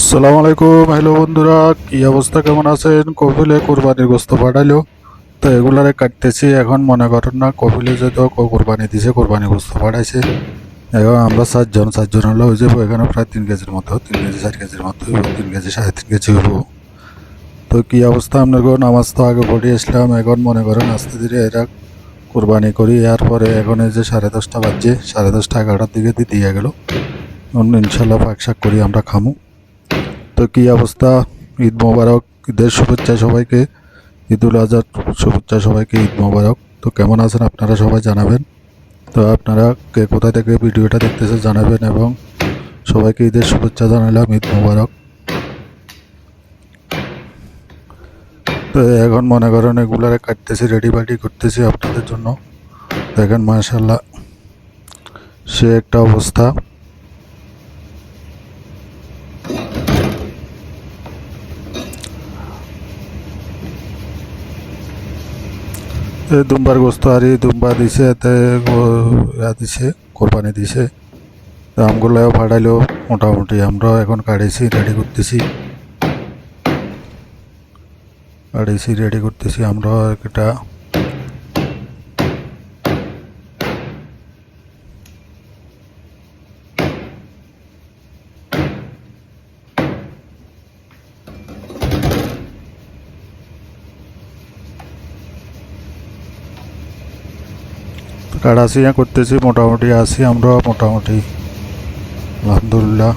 আসসালামু আলাইকুম, হ্যালো বন্ধুরা, কি অবস্থা, কেমন আছেন? কপিলে কোরবানির গোস্ত পাঠাইলো। তো এগুলারে কাটতেছি, এখন মনে করেন না কপিলে তো কোরবানি দিছে কোরবানি গোস্ত পাঠাইছে। এখন আমরা সাতজন সাতজন হলে হয়ে যাব, এখানে প্রায় তিন কেজির মতো, তিন কেজি, চার কেজির মতো হইব, তিন কেজি, সাড়ে তিন কেজি হইব। তো কি অবস্থা আপনার নামাজ তো আগে পড়ে আসলাম, এখন মনে করেন আস্তে ধীরে এরা কোরবানি করি, এরপরে এখন এই যে সাড়ে দশটা বাজছে, সাড়ে দশটা এগারোটার দিকে দিয়ে গেল। অন্য ইনশাল্লাহ পাক শাক করি, আমরা খামু। তো কি অবস্থা? ঈদ মোবারক, ঈদের শুভেচ্ছা সবাইকে। ঈদুল আজহার শুভেচ্ছা সবাইকে, ঈদ মোবারক। তো কেমন আছেন আপনারা সবাই জানাবেন? তো আপনারা কে কোথা থেকে ভিডিওটা দেখতেছে জানাবেন এবং সবাইকে ঈদের শুভেচ্ছা জানালাম ঈদ মোবারক। তো এখন মনে করেন এগুলারে কাটতেছি রেডি বাডি করতেছি আপনাদের জন্য। দেখেন মাশাল্লাহ সে একটা অবস্থা। দুম্বার গোস্ত হারি দুমবার দুম্বা দিছে, এতে দিছে, কোরবানি দিছে। তো আমগুলো ভাড়াইলেও মোটামুটি আমরা এখন কাড়েছি রেডি করতেছি। কাড়েছি রেডি করতেছি আমরা একটা কাড়াছিয়া করতেছি মোটামুটি আছি আমরা মোটামুটি। আলহামদুলিল্লাহ।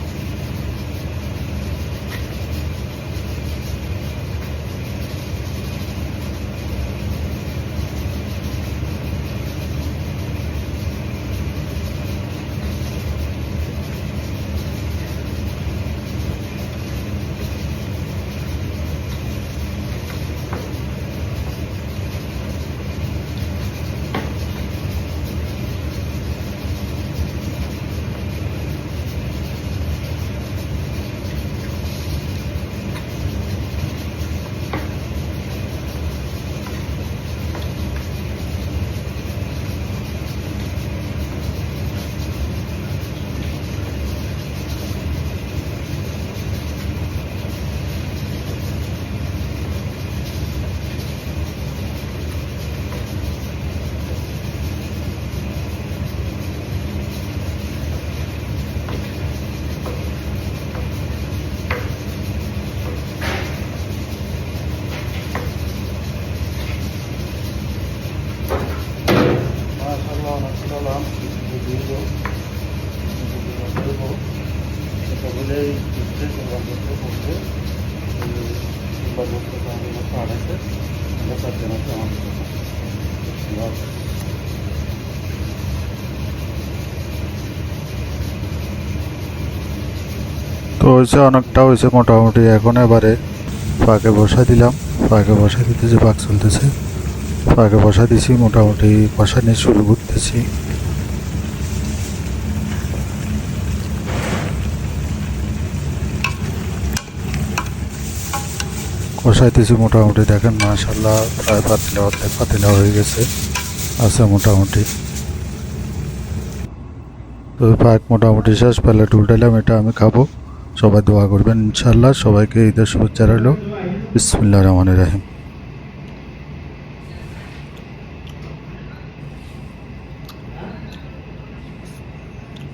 তো হয়েছে অনেকটা হয়েছে মোটামুটি এখন এবারে ফাঁকে বসা দিলাম। ফাঁকে বসা দিতেছি পাক চলতেছে, ফাঁকে বসা দিছি, মোটামুটি বসা নিয়ে শুরু করতেছি। কষাইতেছি মোটামুটি, দেখেন মাশাল্লাহ প্রায় পাতিলা, অর্ধেক পাতিলা হয়ে গেছে, আছে মোটামুটি। তো পাক মোটামুটি শেষ, প্যালেট উল্টাইলাম, এটা আমি খাব। সবাই দোয়া করবেন ইনশাল্লাহ সবাইকে ঈদের শুভেচ্ছা রইল। বিসমুল্লাহ রহমান রাহিম।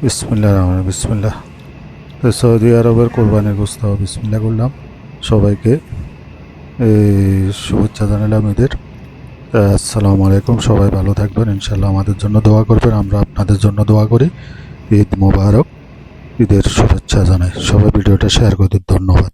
বিসমুল্লাহ রহমান, বিসমুল্লাহ। তো সৌদি আরবের কোরবানির গোস্ত বিসমুল্লাহ করলাম। সবাইকে শুভেচ্ছা জানালাম এদের আসসালামু আলাইকুম, সবাই ভালো থাকবেন। ইনশাল্লাহ আমাদের জন্য দোয়া করবেন, আমরা আপনাদের জন্য দোয়া করি। ঈদ মোবারক, ঈদের শুভেচ্ছা জানাই। সবাই ভিডিওটা শেয়ার করে ধন্যবাদ।